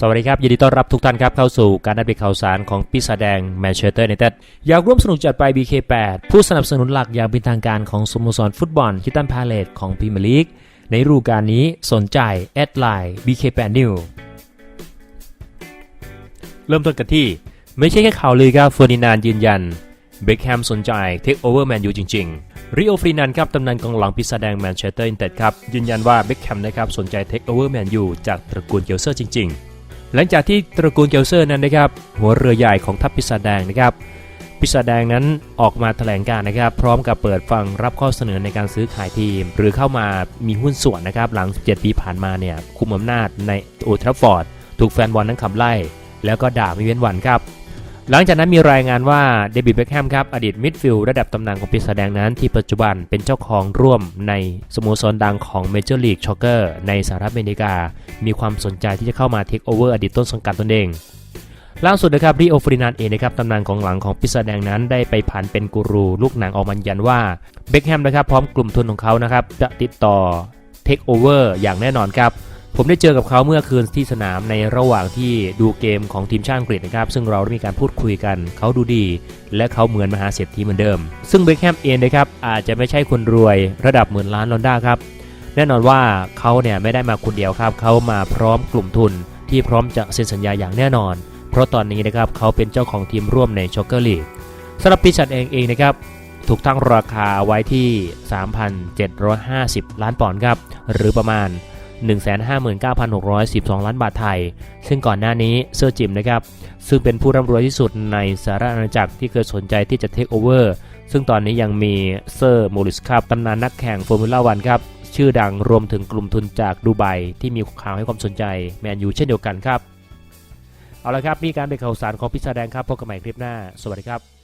สวัสดีครับ ยินดีต้อนรับทุกท่านครับเข้าสู่การอัปเดตข่าวสารของปีศาจแดงแมนเชสเตอร์ยูไนเต็ดอยากร่วมสนุกจัดไป BK8 ผู้สนับสนุนหลักอย่างเป็นทางการของสโมสรฟุตบอลคิตันพาเลตของพรีเมียร์ลีกในฤดูกาลนี้สนใจแอดไลน์ BK8 New เริ่มต้นกันที่ ไม่ใช่แค่ข่าวลือครับเฟอร์ดินานยืนยันเบคแฮมสนใจเทคโอเวอร์แมนยูจริงๆริโอฟรีนันครับตำนานกองหลังปีศาจแดงแมนเชสเตอร์ยูไนเต็ดครับยืนยันว่าเบคแฮมนะครับสนใจเทคโอเวอร์แมนยูจากตระกูลเกลเซอร์จริง ๆ หลังจากที่ตระกูลเกลเซอร์นั้นนะครับหัวเรือใหญ่ของทัพปิศาจแดงนะครับปิศาจแดงนั้นออกมาแถลงการนะครับ พร้อมกับเปิดฟังรับข้อเสนอในการซื้อขายทีม หรือเข้ามามีหุ้นส่วนนะครับ หลัง7ปีผ่านมาเนี่ยคุมอำนาจในโอทราฟฟอร์ด ถูกแฟนบอลนั้นขับไล่ แล้วก็ด่าไม่เว้นวันครับ หลังจากนั้นมีรายงานว่าเดวิดเบคแฮมครับอดีตมิดฟิลด์ระดับตำนานของปีศาจแดงนั้น ที่ปัจจุบันเป็นเจ้าของร่วมในสโมสรดังของเมเจอร์ลีกช็อกเกอร์ในสหรัฐอเมริกา มีความสนใจที่จะเข้ามาเทคโอเวอร์อดีตต้นสังกัดตนเองล่าสุดนะครับริโอฟรินานเองนะครับตำนานของหลังของปีศาแดงนั้นได้ไปผันเป็นกูรูลูกหนังออกมายืนยันว่าเบคแฮมนะครับพร้อมกลุ่มทุนของเขานะครับจะติดต่อเทคโอเวอร์อย่างแน่นอนครับ ผมได้เจอกับเขาเมื่อคืนที่สนามในระหว่างที่ดูเกมของทีมชาติอังกฤษนะครับ ซึ่งเราได้มีการพูดคุยกัน เขาดูดี และเขาเหมือนมหาเศรษฐีเหมือนเดิม ซึ่งเบคแฮมเองนะครับอาจจะไม่ใช่คนรวยระดับหมื่นล้านลอนด้าครับ แน่นอนว่าเขาเนี่ยไม่ได้มาคนเดียวครับ เขามาพร้อมกลุ่มทุน ที่พร้อมจะเซ็นสัญญาอย่างแน่นอน เพราะตอนนี้นะครับเขาเป็นเจ้าของทีมร่วมในช็อกเกอร์ลีกสำหรับปีศาจเองเองนะครับถูกตั้งราคาไว้ที่ 3,750 ล้านปอนด์ครับ หรือประมาณ 159,612 ล้านบาทไทย ซึ่งก่อนหน้านี้เซอร์จิมนะครับ ซึ่งเป็นผู้ร่ำรวยที่สุดในสหรัฐอาณาจักรที่เคยสนใจที่จะเทคโอเวอร์ ซึ่งตอนนี้ยังมีเซอร์โมริสครับตำนานนักแข่งฟอร์มูล่าวันครับ ชื่อดังรวมถึงกลุ่มทุนจากดูไบที่มีข่าวให้ความสนใจแมนยูเช่นเดียวกันครับ เอาละครับนี่การเป็นข่าวสารของพิซซ่าแดงครับพบกันใหม่คลิปหน้า สวัสดีครับ